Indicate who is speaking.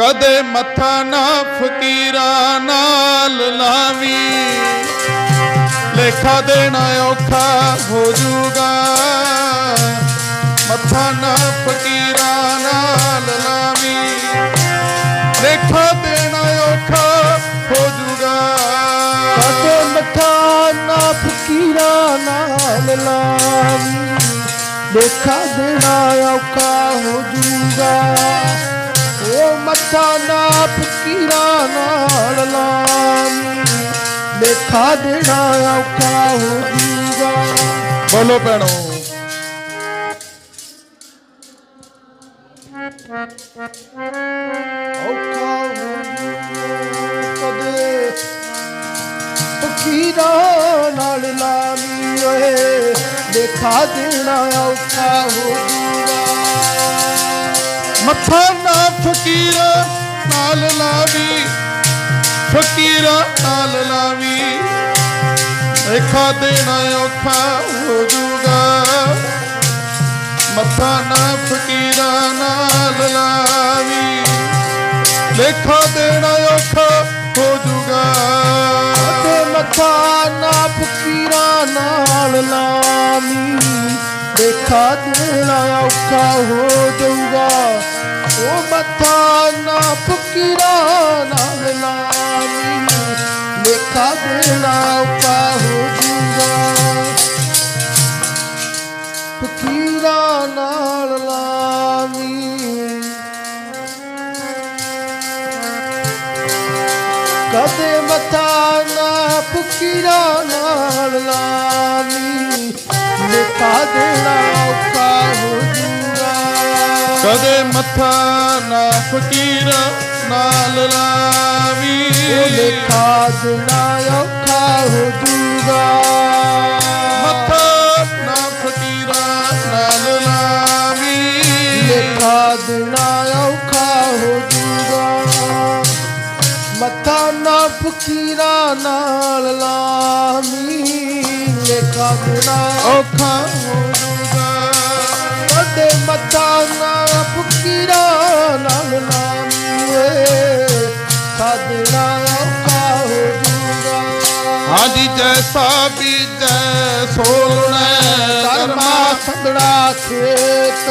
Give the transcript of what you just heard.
Speaker 1: ਕਦੇ ਮੱਥਾ ਨਾ ਫਕੀਰਾਂ ਨਾਲ ਲਾਵੀ। ਲੇਖਾ ਦੇਣਾ ਔਖਾ ਹੋ ਜੂਗਾ। ਮੱਥਾ ਨਾ ਫਕੀਰਾਂ ਨਾਲ ਲਾਵੀ। ਲੇਖਾ ਦੇਣਾ ਔਖਾ ਹੋ ਜੂਗਾ।
Speaker 2: ਕਦੇ ਮੱਥਾ ਨਾ ਫਕੀਰਾਂ ਨਾਲ ਲਾਵੀ। ਲੇਖਾ ਦੇਣਾ ਔਖਾ ਹੋ ਜੂਗਾ। ਮੱਥਾ ਨਾ ਫਕੀਰਾਂ ਨਾਲ ਲਾਵੀ ਦੇਖਾ ਦੇਣਾ ਔਖਾ ਹੋ ਜੂਗਾ।
Speaker 1: ਬੋਲੋ ਭੈਣੋ।
Speaker 2: ਔਖਾ ਹੋ ਕਦੇ ਫਕੀਰਾਂ ਨਾਲ ਲਾਵੀ ਓਏ। ਦੇਖਾ ਦੇਣਾ ਔਖਾ ਹੋ ਜੂਗਾ
Speaker 1: ਮੱਥਾ ਨਾ ਫਕੀਰਾਂ, ਨਾਲ ਲਾਵੀ। ਫਕੀਰਾਂ, ਨਾਲ ਲਾਵੀ। ਲੇਖਾ ਦੇਣਾ ਔਖਾ ਹੋ ਜੂਗਾ ਮੱਥਾ ਨਾ ਫਕੀਰਾਂ, ਨਾਲ ਲਾਵੀ। ਲੇਖਾ ਦੇਣਾ ਔਖਾ ਹੋ ਜੂਗਾ
Speaker 2: ਤੇ ਮੱਥਾ ਨਾ ਫਕੀਰਾਂ, ਨਾਲ ਲਾਵੀ। ਦੇਖਾ ਦੇਣਾ ਔਖਾ ਹੋ ਜਾਊਗਾ। ਉਹ ਮੱਥਾ ਨਾ ਫਕੀਰਾਂ ਨਾਲ ਲਾਵੀ ਦੇਖਾ ਦੇਣਾ ਔਖਾ ਹੋ ਜਾਊਗਾ ਫਕੀਰਾਂ ਨਾਲ ਲਾਵੀ ਕਦੇ ਮੱਥਾ
Speaker 1: ਕਦੇ ਮੱਥਾ ਨਾ ਫਕੀਰਾਂ ਨਾਲ ਲਾਵੀ।
Speaker 2: ਉਹ ਨਿਕਾ ਦੇਣਾ ਔਖਾ ਹੋ ਜੂਗਾ।
Speaker 1: ਮੱਥਾ ਨਾ ਫਕੀਰਾਂ ਨਾਲ ਲਾਵੀ।
Speaker 2: ਨਿਕਾ ਦੇਣਾ ਔਖਾ ਹੋ ਜੂਗਾ। ਮੱਥਾ ਨਾ ਫਕੀਰਾਂ ਨਾਲ ਲਾਵੀ। ਨਿਕਾ ਦੇਣਾ
Speaker 1: ਔਖਾ ਹੋ ਜੂਗਾ।
Speaker 2: ਕਦੇ ਮੱਥਾ ਨਾ ਫਕੀਰਾਂ ਨਾਲ ਲਾਵੀਏ ਸਾਧਨਾ ਔਖਾ ਹੋ ਜੂਗਾ।
Speaker 1: ਹਾਂਜੀ ਜੈਸਾ ਬੀਜੈ ਸੋਲਣਾ
Speaker 2: ਧਰਮਾ ਸੰਗੜਾ ਖੇਤ।